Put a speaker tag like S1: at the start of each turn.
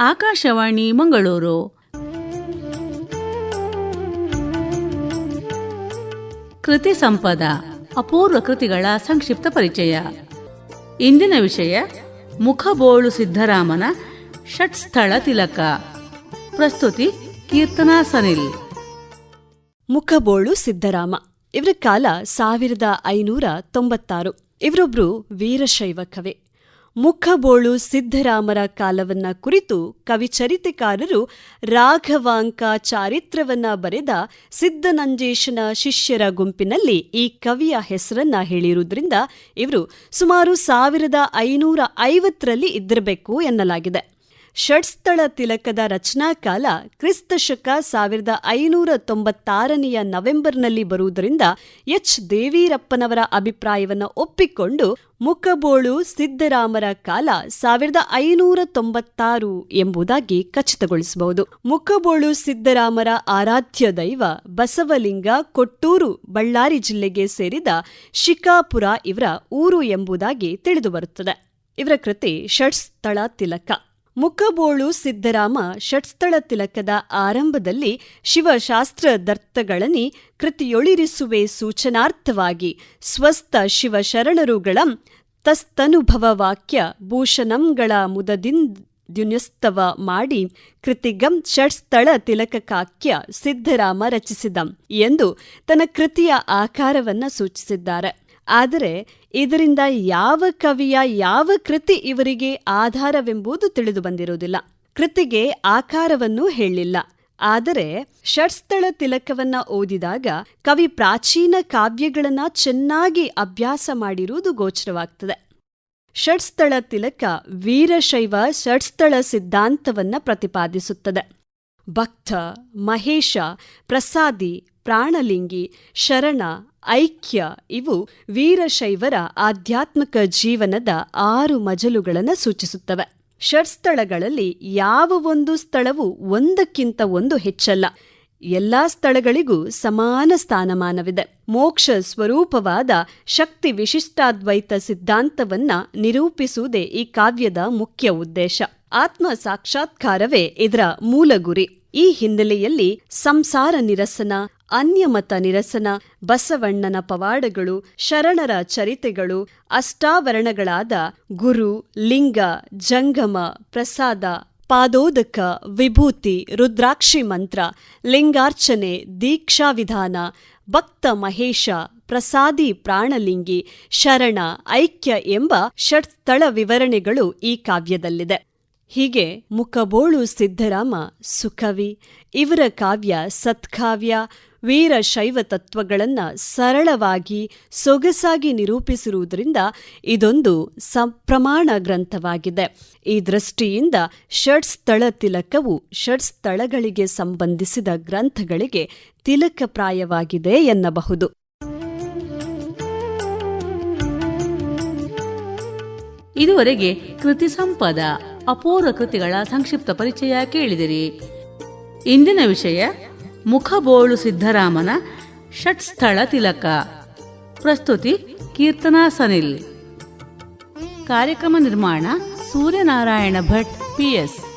S1: ಆಕಾಶವಾಣಿ, ಮಂಗಳೂರು. ಕೃತಿ ಸಂಪದ, ಅಪೂರ್ವ ಕೃತಿಗಳ ಸಂಕ್ಷಿಪ್ತ ಪರಿಚಯ. ಇಂದಿನ ವಿಷಯ ಮುಖಬೋಳು ಸಿದ್ದರಾಮನ ಷಟ್ಸ್ಥಳ ತಿಲಕ. ಪ್ರಸ್ತುತಿ, ಕೀರ್ತನಾ ಸನಿಲ್.
S2: ಮುಖಬೋಳು ಸಿದ್ದರಾಮ ಇವರ ಕಾಲ ಸಾವಿರದ ಐನೂರ ತೊಂಬತ್ತಾರು. ಇವರೊಬ್ರು ವೀರಶೈವ ಕವಿ. ಮುಖಬೋಳು ಸಿದ್ದರಾಮರ ಕಾಲವನ್ನ ಕುರಿತು ಕವಿಚರಿತೆಕಾರರು ರಾಘವಾಂಕ ಚಾರಿತ್ರವನ್ನ ಬರೆದ ಸಿದ್ಧನಂಜೇಶನ ಶಿಷ್ಯರ ಗುಂಪಿನಲ್ಲಿ ಈ ಕವಿಯ ಹೆಸರನ್ನ ಹೇಳಿರುವುದರಿಂದ ಇವರು ಸುಮಾರು ಸಾವಿರದ ಐನೂರ ಐವತ್ತರಲ್ಲಿ ಇದ್ದಿರಬೇಕು ಎನ್ನಲಾಗಿದೆ. ಷಡ್ಸ್ಥಳ ತಿಲಕದ ರಚನಾಕಾಲ ಕ್ರಿಸ್ತ ಶಕ ಸಾವಿರದ ಐನೂರ ತೊಂಬತ್ತಾರನೆಯ ನವೆಂಬರ್ನಲ್ಲಿ ಬರುವುದರಿಂದ ಎಚ್. ದೇವೀರಪ್ಪನವರ ಅಭಿಪ್ರಾಯವನ್ನು ಒಪ್ಪಿಕೊಂಡು ಮುಖಬೋಳು ಸಿದ್ದರಾಮರ ಕಾಲ ಸಾವಿರದ ಐನೂರ ತೊಂಬತ್ತಾರು ಎಂಬುದಾಗಿ ಖಚಿತಗೊಳಿಸಬಹುದು. ಮುಖಬೋಳು ಸಿದ್ದರಾಮರ ಆರಾಧ್ಯ ದೈವ ಬಸವಲಿಂಗ ಕೊಟ್ಟೂರು, ಬಳ್ಳಾರಿ ಜಿಲ್ಲೆಗೆ ಸೇರಿದ ಶಿಕಾಪುರ ಇವರ ಊರು ಎಂಬುದಾಗಿ ತಿಳಿದುಬರುತ್ತದೆ. ಇವರ ಕೃತಿ ಷಡ್ಸ್ಥಳ ತಿಲಕ. ಮುಖಬೋಳು ಸಿದ್ದರಾಮ ಷಟ್ಸ್ಥಳ ತಿಲಕದ ಆರಂಭದಲ್ಲಿ ಶಿವಶಾಸ್ತ್ರ ದರ್ತಗಳನಿ ಕೃತಿಯೊಳಿರಿಸುವೆ ಸೂಚನಾರ್ಥವಾಗಿ ಸ್ವಸ್ಥ ಶಿವಶರಣರುಗಳಂ ತಸ್ತನುಭವ ವಾಕ್ಯ ಭೂಷಣಂಗಳ ಮುದದಿಂದ್ಯುನ್ಯಸ್ತವ ಮಾಡಿ ಕೃತಿಗಂ ಷಟ್ಸ್ಥಳ ತಿಲಕಕಾಕ್ಯ ಸಿದ್ದರಾಮ ರಚಿಸಿದಂ ಎಂದು ತನ್ನ ಕೃತಿಯ ಆಕಾರವನ್ನು ಸೂಚಿಸಿದ್ದಾರೆ. ಆದರೆ ಇದರಿಂದ ಯಾವ ಕವಿಯ ಯಾವ ಕೃತಿ ಇವರಿಗೆ ಆಧಾರವೆಂಬುದು ತಿಳಿದು ಬಂದಿರುವುದಿಲ್ಲ. ಕೃತಿಗೆ ಆಕಾರವನ್ನು ಹೇಳಿಲ್ಲ. ಆದರೆ ಷಟ್ಸ್ಥಳ ತಿಲಕವನ್ನ ಓದಿದಾಗ ಕವಿ ಪ್ರಾಚೀನ ಕಾವ್ಯಗಳನ್ನ ಚೆನ್ನಾಗಿ ಅಭ್ಯಾಸ ಮಾಡಿರುವುದು ಗೋಚರವಾಗ್ತದೆ. ಷಟ್ಸ್ಥಳ ತಿಲಕ ವೀರಶೈವ ಷಟ್ಸ್ಥಳ ಸಿದ್ಧಾಂತವನ್ನ ಪ್ರತಿಪಾದಿಸುತ್ತದೆ. ಭಕ್ತ, ಮಹೇಶ, ಪ್ರಸಾದಿ, ಪ್ರಾಣಲಿಂಗಿ, ಶರಣ ಐಕ್ಯ. ಇವು ವೀರಶೈವರ ಆಧ್ಯಾತ್ಮಿಕ ಜೀವನದ ಆರು ಮಜಲುಗಳನ್ನು ಸೂಚಿಸುತ್ತವೆ. ಷಟ್ಸ್ಥಳಗಳಲ್ಲಿ ಯಾವ ಒಂದು ಸ್ಥಳವು ಒಂದಕ್ಕಿಂತ ಒಂದು ಹೆಚ್ಚಲ್ಲ. ಎಲ್ಲಾ ಸ್ಥಳಗಳಿಗೂ ಸಮಾನ ಸ್ಥಾನಮಾನವಿದೆ. ಮೋಕ್ಷ ಸ್ವರೂಪವಾದ ಶಕ್ತಿ ವಿಶಿಷ್ಟಾದ್ವೈತ ಸಿದ್ಧಾಂತವನ್ನ ನಿರೂಪಿಸುವುದೇ ಈ ಕಾವ್ಯದ ಮುಖ್ಯ ಉದ್ದೇಶ. ಆತ್ಮ ಸಾಕ್ಷಾತ್ಕಾರವೇ ಇದರ ಮೂಲ ಗುರಿ. ಈ ಹಿನ್ನೆಲೆಯಲ್ಲಿ ಸಂಸಾರ ನಿರಸನ ಅನ್ಯಮತ ನಿರಸನ ಬಸವಣ್ಣನ ಪವಾಡಗಳು, ಶರಣರ ಚರಿತೆಗಳು, ಅಷ್ಟಾವರಣಗಳಾದ ಗುರು, ಲಿಂಗ, ಜಂಗಮ, ಪ್ರಸಾದ, ಪಾದೋದಕ, ವಿಭೂತಿ, ರುದ್ರಾಕ್ಷಿ ಮಂತ್ರ, ಲಿಂಗಾರ್ಚನೆ ದೀಕ್ಷಾವಿಧಾನ ಭಕ್ತ ಮಹೇಶ, ಪ್ರಸಾದಿ ಪ್ರಾಣಲಿಂಗಿ, ಶರಣ, ಐಕ್ಯ ಎಂಬ ಷಟ್ಸ್ಥಳ ವಿವರಣೆಗಳು ಈ ಕಾವ್ಯದಲ್ಲಿದೆ. ಹೀಗೆ ಮುಖಬೋಳು ಸಿದ್ಧರಾಮ ಸುಖವಿ ಇವರ ಕಾವ್ಯ ಸತ್ಕಾವ್ಯ, ವೀರ ಶೈವ ತತ್ವಗಳನ್ನು ಸರಳವಾಗಿ ಸೊಗಸಾಗಿ ನಿರೂಪಿಸಿರುವುದರಿಂದ ಇದೊಂದು ಸಂಪ್ರಮಾಣ ಗ್ರಂಥವಾಗಿದೆ. ಈ ದೃಷ್ಟಿಯಿಂದ ಷಡ್ಸ್ಥಳ ತಿಲಕವು ಷಡ್ಸ್ಥಳಗಳಿಗೆ ಸಂಬಂಧಿಸಿದ ಗ್ರಂಥಗಳಿಗೆ ತಿಲಕಪ್ರಾಯವಾಗಿದೆ ಎನ್ನಬಹುದು.
S1: ಇದುವರೆಗೆ ಕೃತಿ ಸಂಪದ ಅಪೂರ್ವ ಕೃತಿಗಳ ಸಂಕ್ಷಿಪ್ತ ಪರಿಚಯ ಕೇಳಿದಿರಿ. ಇಂದಿನ ವಿಷಯ, ಮುಖಬೋಳು ಸಿದ್ದರಾಮನ ಷಟ್ಸ್ಥಳ ತಿಲಕ. ಪ್ರಸ್ತುತಿ, ಕೀರ್ತನಾ ಸನಿಲ್. ಕಾರ್ಯಕ್ರಮ ನಿರ್ಮಾಣ, ಸೂರ್ಯನಾರಾಯಣ ಭಟ್ ಪಿಎಸ್